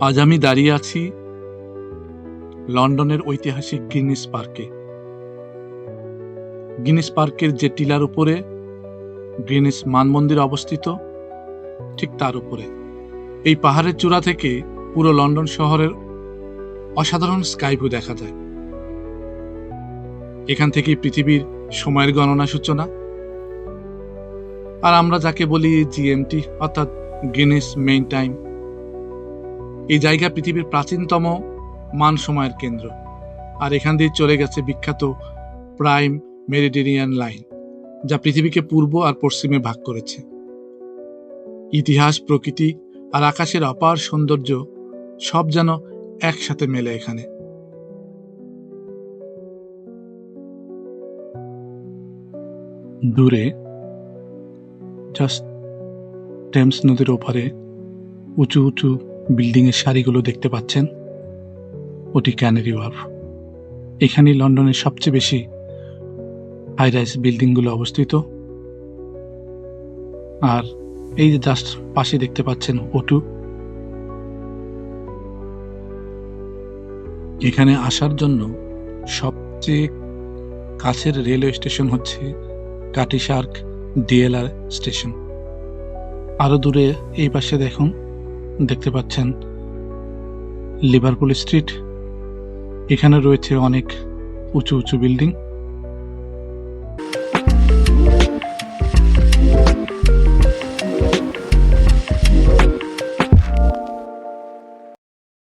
আজ আমি দাঁড়িয়ে আছি লন্ডনের ঐতিহাসিক গিনিস পার্কে। গিনিস পার্কের যে টিলার উপরে গ্রিনিস মানমন্দির অবস্থিত, ঠিক তার উপরে। এই পাহাড়ের চূড়া থেকে পুরো লন্ডন শহরের অসাধারণ স্কাইভিউ দেখা যায়। এখান থেকেই পৃথিবীর সময়ের গণনা সূচনা। আর আমরা যাকে বলি জিএমটি অর্থাৎ গিনিস মেইন টাইম। এই জায়গা পৃথিবীর প্রাচীনতম মান সময়ের কেন্দ্র। আর এখান দিয়ে চলে গেছে বিখ্যাত প্রাইম মেডিটেরিয়ান লাইন, যা পৃথিবীকে পূর্ব আর পশ্চিমে ভাগ করেছে। ইতিহাস, প্রকৃতি আর আকাশের অপার সৌন্দর্য সব যেন একসাথে মেলে এখানে। দূরে জাস্ট টেমস নদীর ওপারে, উঁচু উঁচু বিল্ডিং এর সারিগুলো দেখতে পাচ্ছেন? ওটি ক্যানারি ওয়ার্ফ। এখানেই লন্ডনের সবচেয়ে বেশি হাই রাইস বিল্ডিংগুলো অবস্থিত। আর এই যে জাস্ট পাশে দেখতে পাচ্ছেন ওটু এখানে আসার জন্য সবচেয়ে কাছের রেলওয়ে স্টেশন হচ্ছে কাটিসার্ক ডিএলআর স্টেশন। আরও দূরে এই পাশে দেখুন দেখতে পাচ্ছেন লিভারপুল স্ট্রিট এখানে রয়েছে অনেক উঁচু উঁচু বিল্ডিং।